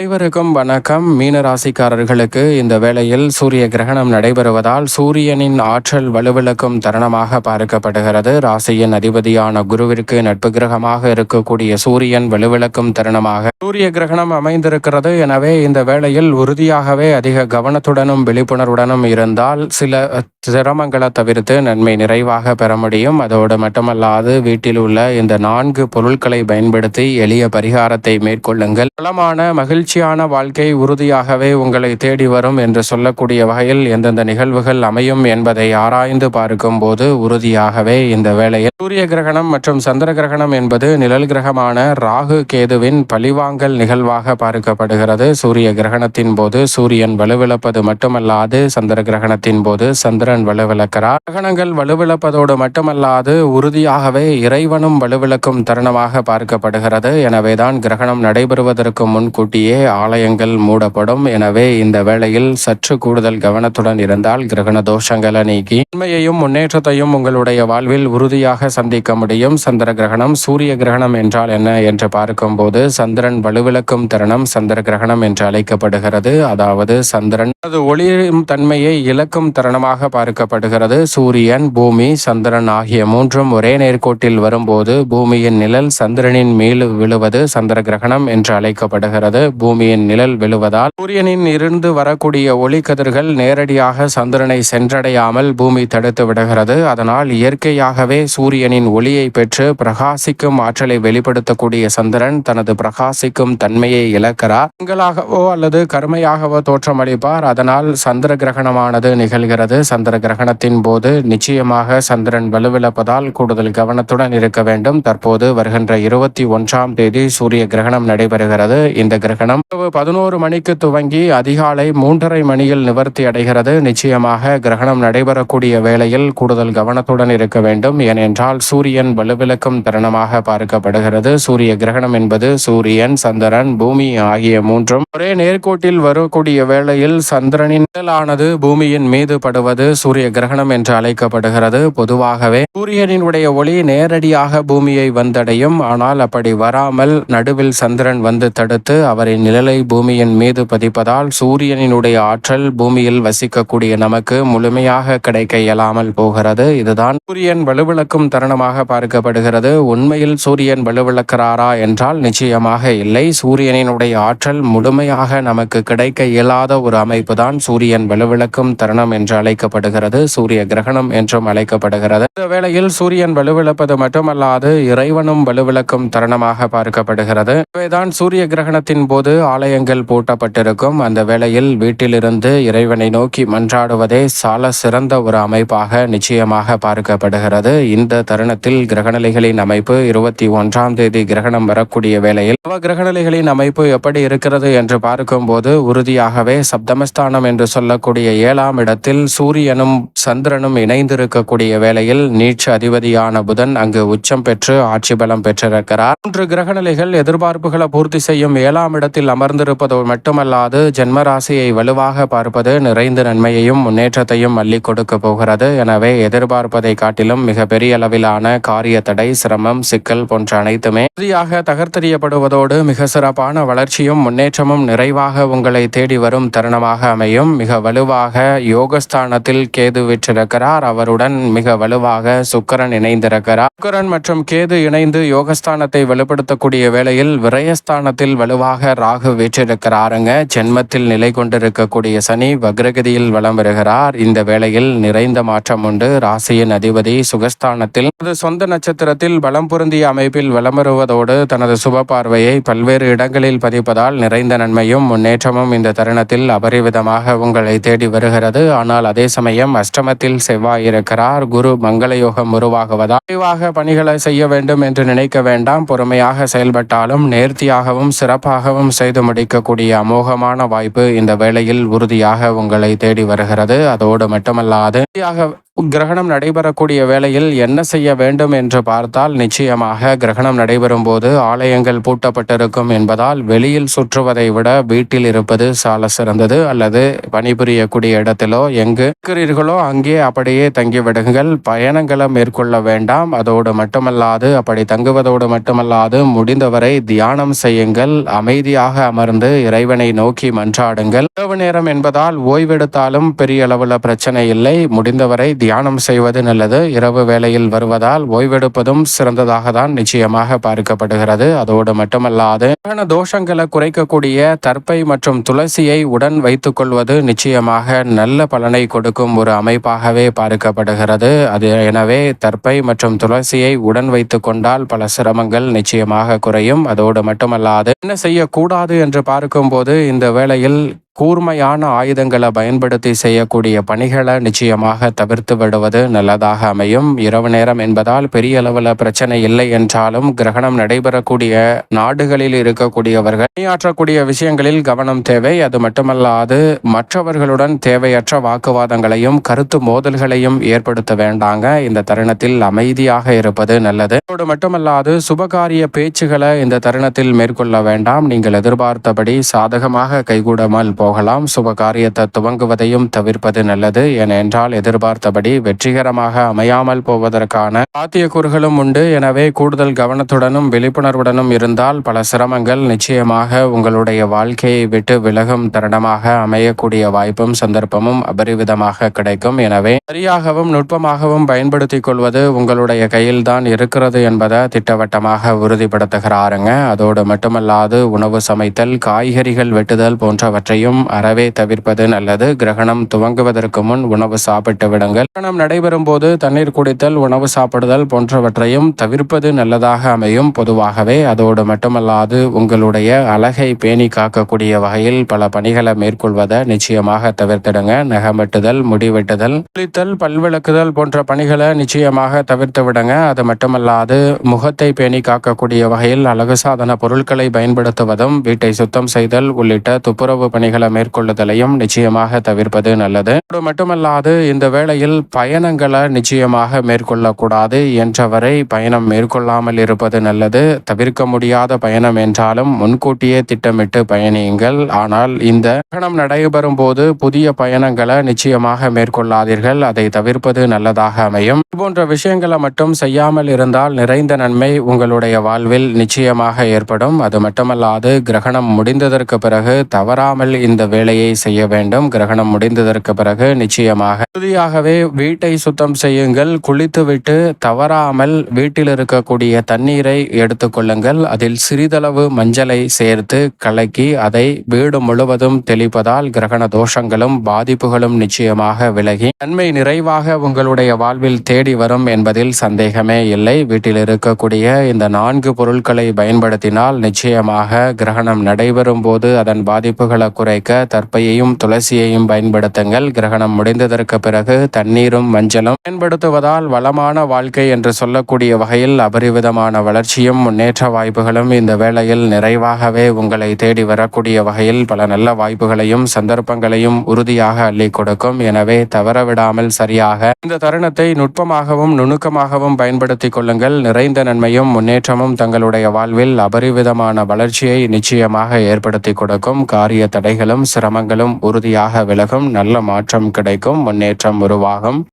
அனைவருக்கும் வணக்கம். மீன ராசிக்காரர்களுக்கு இந்த வேளையில் சூரிய கிரகணம் நடைபெறுவதால் சூரியனின் ஆற்றல் வலுவிழக்கும் தருணமாக பார்க்கப்படுகிறது. ராசியின் அதிபதியான குருவிற்கு நட்பு கிரகமாக இருக்கக்கூடிய சூரியன் வலுவிழக்கும் தருணமாக சூரிய கிரகணம் அமைந்திருக்கிறது. எனவே இந்த வேளையில் உறுதியாகவே அதிக கவனத்துடனும் விழிப்புணர்வுடனும் இருந்தால் சில சிரமங்களை தவிர்த்து நன்மை நிறைவாக பெற முடியும். அதோடு மட்டுமல்லாது வீட்டில் உள்ள இந்த நான்கு பொருட்களை பயன்படுத்தி எளிய பரிகாரத்தை மேற்கொள்ளுங்கள். பலமான மகிழ்ச்சியான வாழ்க்கை உறுதியாகவே உங்களை தேடி வரும் என்று சொல்லக்கூடிய வகையில் எந்தெந்த நிகழ்வுகள் அமையும் என்பதை ஆராய்ந்து பார்க்கும் போது உறுதியாகவே இந்த வேளையில் சூரிய கிரகணம் மற்றும் சந்திர கிரகணம் என்பது நிழல் கிரகமான ராகு கேதுவின் பழிவாங்கல் நிகழ்வாக பார்க்கப்படுகிறது. சூரிய கிரகணத்தின் போது சூரியன் வலுவிழப்பது மட்டுமல்லாது சந்திர கிரகணத்தின் போது சந்திரன் வலுவிழக்கிறார். கிரகணங்கள் வலுவிழப்பதோடு மட்டுமல்லாது உறுதியாகவே இறைவனும் வலுவிழக்கும் தருணமாக பார்க்கப்படுகிறது. எனவேதான் கிரகணம் நடைபெறுவதற்கு முன்கூட்டியே ஆலயங்கள் மூடப்படும். எனவே இந்த வேளையில் சற்று கூடுதல் கவனத்துடன் இருந்தால் கிரகண தோஷங்களை நீக்கி உண்மையையும் முன்னேற்றத்தையும் உங்களுடைய வாழ்வில் உறுதியாக சந்திக்க முடியும். சந்திர கிரகணம் சூரிய கிரகணம் என்றால் என்ன என்று பார்க்கும்போது சந்திரன் வலுவிளக்கும் தருணம். சந்திர கிரகணம் என்று அழைக்கப்படுகிறது. அதாவது சந்திரன் அது ஒளிரும் தன்மையை இழக்கும் தருணமாக பார்க்கப்படுகிறது. சூரியன் பூமி சந்திரன் ஆகிய மூன்றும் ஒரே நேர்கோட்டில் வரும்போது பூமியின் நிழல் சந்திரனின் மீது விழுவது சந்திர கிரகணம் என்று அழைக்கப்படுகிறது. பூமியின் நிழல் விழுவதால் சூரியனின் இருந்து வரக்கூடிய ஒளி கதிர்கள் நேரடியாக சந்திரனை சென்றடையாமல் பூமி தடுத்து விடுகிறது. அதனால் இயற்கையாகவே சூரியனின் ஒளியை பெற்று பிரகாசிக்கும் ஆற்றலை வெளிப்படுத்தக்கூடிய சந்திரன் தனது பிரகாசிக்கும் தன்மையை இழக்கிறார். திங்களாகவோ அல்லது கருமையாகவோ தோற்றமளிப்பார். அதனால் சந்திர கிரகணமானது நிகழ்கிறது. சந்திர கிரகணத்தின் போது நிச்சயமாக சந்திரன் வலுவிழப்பதால் கூடுதல் கவனத்துடன் இருக்க வேண்டும். தற்போது வருகின்ற இருபத்தி ஒன்றாம் தேதி சூரிய கிரகணம் நடைபெறுகிறது. இந்த கிரகணம் பதினோரு மணிக்கு துவங்கி அதிகாலை மூன்றரை மணியில் நிவர்த்தி அடைகிறது. நிச்சயமாக கிரகணம் நடைபெறக்கூடிய வேளையில் கூடுதல் கவனத்துடன் இருக்க வேண்டும். ஏனென்றால் சூரியன் வலுவிழக்கும் தருணமாக பார்க்கப்படுகிறது. சூரிய கிரகணம் என்பது சூரியன் சந்திரன் பூமி ஆகிய மூன்றும் ஒரே நேர்கோட்டில் வரக்கூடிய வேளையில் சந்திரனின் நிழலானது பூமியின் மீது படுவது சூரிய கிரகணம் என்று அழைக்கப்படுகிறது. பொதுவாகவே சூரியனினுடைய ஒளி நேரடியாக பூமியை வந்தடையும். ஆனால் அப்படி வராமல் நடுவில் சந்திரன் வந்து தடுத்து அவரின் நிழலை பூமியின் மீது பதிப்பதால் சூரியனினுடைய ஆற்றல் பூமியில் வசிக்கக்கூடிய நமக்கு முழுமையாக கிடைக்க இயலாமல் போகிறது. இதுதான் சூரியன் வலுவிளக்கும் தருணமாக பார்க்கப்படுகிறது. உண்மையில் சூரியன் வலுவிளக்கிறாரா என்றால் நிச்சயமாக இல்லை. சூரியனினுடைய ஆற்றல் முழுமையாக நமக்கு கிடைக்க இயலாத ஒரு அமைப்பு தான் சூரியன் வலுவிளக்கும் தருணம் என்று அழைக்கப்படுகிறது. சூரிய கிரகணம் என்றும் அழைக்கப்படுகிறது. இந்த வேளையில் சூரியன் வலுவிழப்பது மட்டுமல்லாது இறைவனும் வலுவிளக்கும் தருணமாக பார்க்கப்படுகிறது. இவைதான் சூரிய கிரகணத்தின் போது ஆலயங்கள் பூட்டப்பட்டிருக்கும். அந்த வேளையில் வீட்டிலிருந்து இறைவனை நோக்கி மன்றாடுவதே சால சிறந்த ஒரு அமைப்பாக நிச்சயமாக பார்க்கப்படுகிறது. இந்த தருணத்தில் கிரகநிலைகளின் அமைப்பு இருபத்தி ஒன்றாம் தேதி கிரகணம் வரக்கூடிய வேளையில் நவ கிரகநிலைகளின் அமைப்பு எப்படி இருக்கிறது என்று பார்க்கும்போது உறுதியாகவே சப்தமஸ்தானம் என்று சொல்லக்கூடிய ஏழாம் இடத்தில் சூரியனும் சந்திரனும் இணைந்திருக்கக்கூடிய வேளையில் நீட்ச அதிபதியான புதன் அங்கு உச்சம் பெற்று ஆட்சி பலம் பெற்றிருக்கிறார். மூன்று கிரகநிலைகள் எதிர்பார்ப்புகளை பூர்த்தி செய்யும் ஏழாம் இடத்தில் அமர்ந்திருப்பது மட்டுமல்லாது ஜென்ம ராசியை வலுவாக பார்ப்பது நிறைந்த நன்மையையும் முன்னேற்றத்தையும் அள்ளி கொடுக்க போகிறது. எனவே எதிர்பார்ப்பதை காட்டிலும் மிக பெரிய அளவிலான காரிய தடை சிரமம் சிக்கல் போன்ற அனைத்துமே உறுதியாக தகர்த்தெறியப்படுவதோடு மிக சிறப்பான வளர்ச்சியும் முன்னேற்றமும் நிறைவாக உங்களை தேடி வரும் தருணமாக அமையும். மிக வலுவாக யோகஸ்தானத்தில் கேது விற்றிருக்கிறார். அவருடன் மிக வலுவாக சுக்கரன் இணைந்திருக்கிறார். சுக்கரன் மற்றும் கேது இணைந்து யோகஸ்தானத்தை வலுப்படுத்தக்கூடிய வேளையில் விரயஸ்தானத்தில் வலுவாக ராகு வீற்றிருக்கிறாருங்க. ஜென்மத்தில் நிலை கொண்டிருக்கக்கூடிய சனி வக்ரகதியில் வலம் வருகிறார். இந்த வேளையில் நிறைந்த மாற்றம் உண்டு. ராசியின் அதிபதி சுகஸ்தானத்தில் தனது சொந்த நட்சத்திரத்தில் வலம் பொருந்திய அமைப்பில் வலம் வருவதோடு தனது சுப பார்வையை பல்வேறு இடங்களில் பதிப்பதால் நிறைந்த நன்மையும் முன்னேற்றமும் இந்த தருணத்தில் அபரிவிதமாக உங்களை தேடி வருகிறது. ஆனால் அதே சமயம் அஷ்டமத்தில் செவ்வாய் இருக்கிறார். குரு மங்கள யோகம் உருவாகுவதால் விரைவாக பணிகளை செய்ய வேண்டும் என்று நினைக்க வேண்டாம். பொறுமையாக செயல்பட்டாலும் நேர்த்தியாகவும் சிறப்பாகவும் செய்து அமோகமான வாய்ப்பு இந்த வேளையில் உறுதியாக உங்களை தேடி வருகிறது. அதோடு மட்டுமல்லாது கிரகணம் நடைபெறக்கூடிய வேளையில் என்ன செய்ய வேண்டும் என்று பார்த்தால் நிச்சயமாக கிரகணம் நடைபெறும் போது ஆலயங்கள் பூட்டப்பட்டிருக்கும் என்பதால் வெளியில் சுற்றுவதை விட வீட்டில் இருப்பது சால சிறந்தது. அல்லது பணிபுரியக்கூடிய இடத்திலோ எங்கு இருக்கிறீர்களோ அங்கே அப்படியே தங்கிவிடுங்கள். பயணங்களை மேற்கொள்ள வேண்டாம். அதோடு மட்டுமல்லாது அப்படி தங்குவதோடு மட்டுமல்லாது முடிந்தவரை தியானம் செய்யுங்கள். அமைதியாக அமர்ந்து இறைவனை நோக்கி மன்றாடுங்கள். இரவு நேரம் என்பதால் ஓய்வெடுத்தாலும் பெரிய அளவில் பிரச்சனை இல்லை. முடிந்தவரை தியானம் செய்வது நல்லது. இரவு வேளையில் வருவதால் ஓய்வெடுப்பதும் சிறந்ததாக தான் நிச்சயமாக பார்க்கப்படுகிறது. அதோடு மட்டுமல்லாது தோஷங்களை குறைக்கக்கூடிய தற்பை மற்றும் துளசியை உடன் வைத்துக் கொள்வது நிச்சயமாக நல்ல பலனை கொடுக்கும் ஒரு அமைப்பாகவே பார்க்கப்படுகிறது. அது எனவே தற்பை மற்றும் துளசியை உடன் வைத்துக் கொண்டால் பல சிரமங்கள் நிச்சயமாக குறையும். அதோடு மட்டுமல்லாது என்ன செய்யக்கூடாது என்று பார்க்கும்போது இந்த வேளையில் கூர்மையான ஆயுதங்களை பயன்படுத்தி செய்யக்கூடிய பணிகளை நிச்சயமாக தவிர்த்து விடுவது நல்லதாக அமையும். இரவு நேரம் என்பதால் பெரிய அளவில் பிரச்சனை இல்லை என்றாலும் கிரகணம் நடைபெறக்கூடிய நாடுகளில் இருக்கக்கூடியவர்கள் பணியாற்றக்கூடிய விஷயங்களில் கவனம் தேவை. அது மட்டுமல்லாது மற்றவர்களுடன் தேவையற்ற வாக்குவாதங்களையும் கருத்து மோதல்களையும் ஏற்படுத்த வேண்டாங்க. இந்த தருணத்தில் அமைதியாக இருப்பது நல்லது. அதோடு மட்டுமல்லாது சுபகாரிய பேச்சுகளை இந்த தருணத்தில் மேற்கொள்ள வேண்டாம். நீங்கள் எதிர்பார்த்தபடி சாதகமாக கைகூடாமல் போ போகலாம். சுப காரியத்தை துவங்குவதையும் தவிர்ப்பது நல்லது. ஏனென்றால் எதிர்பார்த்தபடி வெற்றிகரமாக அமையாமல் போவதற்கான சாத்தியக்கூறுகளும் உண்டு. எனவே கூடுதல் கவனத்துடனும் விழிப்புணர்வுடனும் இருந்தால் பல சிரமங்கள் நிச்சயமாக உங்களுடைய வாழ்க்கையை விட்டு விலகும் தருணமாக அமையக்கூடிய வாய்ப்பும் சந்தர்ப்பமும் அபரிவிதமாக கிடைக்கும். எனவே சரியாகவும் நுட்பமாகவும் பயன்படுத்திக் கொள்வது உங்களுடைய கையில் தான் இருக்கிறது என்பதை திட்டவட்டமாக உறுதிப்படுத்துகிறாருங்க. அதோடு மட்டுமல்லாது உணவு சமைத்தல் காய்கறிகள் வெட்டுதல் போன்றவற்றையும் கிரகணம் அறவே தவிர்ப்பது நல்லது. கிரகணம் துவங்குவதற்கு முன் உணவு சாப்பிட்டு விடுங்கள். கிரகணம் நடைபெறும் போது தண்ணீர் குடித்தல் உணவு சாப்பிடுதல் போன்றவற்றையும் தவிர்ப்பது நல்லதாக அமையும். பொதுவாகவே அதோடு மட்டுமல்லாது உங்களுடைய அழகை பேணி காக்கக்கூடிய வகையில் பல பணிகளை மேற்கொள்வதை நிச்சயமாக தவிர்த்திடுங்க. நகமெட்டுதல் முடிவெட்டுதல் குளித்தல் பல்விளக்குதல் போன்ற பணிகளை நிச்சயமாக தவிர்த்து விடுங்க. அது மட்டுமல்லாது முகத்தை பேணி காக்கக்கூடிய வகையில் அழகு சாதன பொருட்களை பயன்படுத்துவதும் வீட்டை சுத்தம் செய்தல் உள்ளிட்ட துப்புரவு பணிகள் மேற்கொள்ளுதலையும் நிச்சயமாக தவிர்ப்பது நல்லது. மட்டுமல்லாது இந்த வேளையில் பயணங்களை நிச்சயமாக மேற்கொள்ளக்கூடாது என்றவரை பயணம் மேற்கொள்ளாமல் இருப்பது நல்லது. தவிர்க்க முடியாத பயணம் என்றாலும் முன்கூட்டியே திட்டமிட்டு பயணியுங்கள். ஆனால் இந்த பயணம் நடைபெறும் போது புதிய பயணங்களை நிச்சயமாக மேற்கொள்ளாதீர்கள். அதை தவிர்ப்பது நல்லதாக அமையும். போன்ற விஷயங்களை மட்டும் செய்யாமல் இருந்தால் நிறைந்த நன்மை உங்களுடைய வாழ்வில் நிச்சயமாக ஏற்படும். அது மட்டுமல்லாது கிரகணம் முடிந்ததற்கு பிறகு தவறாமல் இந்த வேலையை செய்ய வேண்டும். கிரகணம் முடிந்ததற்கு பிறகு நிச்சயமாக இறுதியாகவே வீட்டை சுத்தம் செய்யுங்கள். குளித்துவிட்டு தவறாமல் வீட்டில் இருக்கக்கூடிய தண்ணீரை எடுத்துக்கொள்ளுங்கள் அதில் சிறிதளவு மஞ்சளை சேர்த்து கலக்கி அதை வீடு முழுவதும் தெளிப்பதால் கிரகண தோஷங்களும் பாதிப்புகளும் நிச்சயமாக விலகி நன்மை நிறைவாக உங்களுடைய வாழ்வில் தேடி வரும் என்பதில் சந்தேகமே இல்லை. வீட்டில் இருக்கக்கூடிய இந்த நான்கு பொருட்களை பயன்படுத்தினால் நிச்சயமாக கிரகணம் நடைபெறும் போது அதன் பாதிப்புகளை வைக்க தற்பையையும் துளசியையும் பயன்படுத்துங்கள். கிரகணம் முடிந்ததற்கு பிறகு தண்ணீரும் மஞ்சளும் பயன்படுத்துவதால் வளமான வாழ்க்கை என்று சொல்லக்கூடிய வகையில் அபரிவிதமான வளர்ச்சியும் முன்னேற்ற வாய்ப்புகளும் இந்த வேளையில் நிறைவாகவே உங்களை தேடி வரக்கூடிய வகையில் பல நல்ல வாய்ப்புகளையும் சந்தர்ப்பங்களையும் உறுதியாக அள்ளி கொடுக்கும். எனவே தவறவிடாமல் சரியாக இந்த தருணத்தை நுட்பமாகவும் நுணுக்கமாகவும் பயன்படுத்திக் கொள்ளுங்கள். நிறைந்த நன்மையும் முன்னேற்றமும் தங்களுடைய வாழ்வில் அபரிவிதமான வளர்ச்சியை நிச்சயமாக ஏற்படுத்தி கொடுக்கும். காரிய தடைகள் தடைகளும் சிரமங்களும் உறுதியாக விலகும். நல்ல மாற்றம் கிடைக்கும். முன்னேற்றம் உருவாகும்.